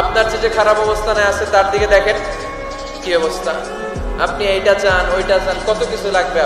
আপনার যে খারাপ অবস্থানে আছে, তার দিকে দেখেন কি অবস্থা। আপনি এইটা চান, ওইটা চান, কত কিছু লাগবে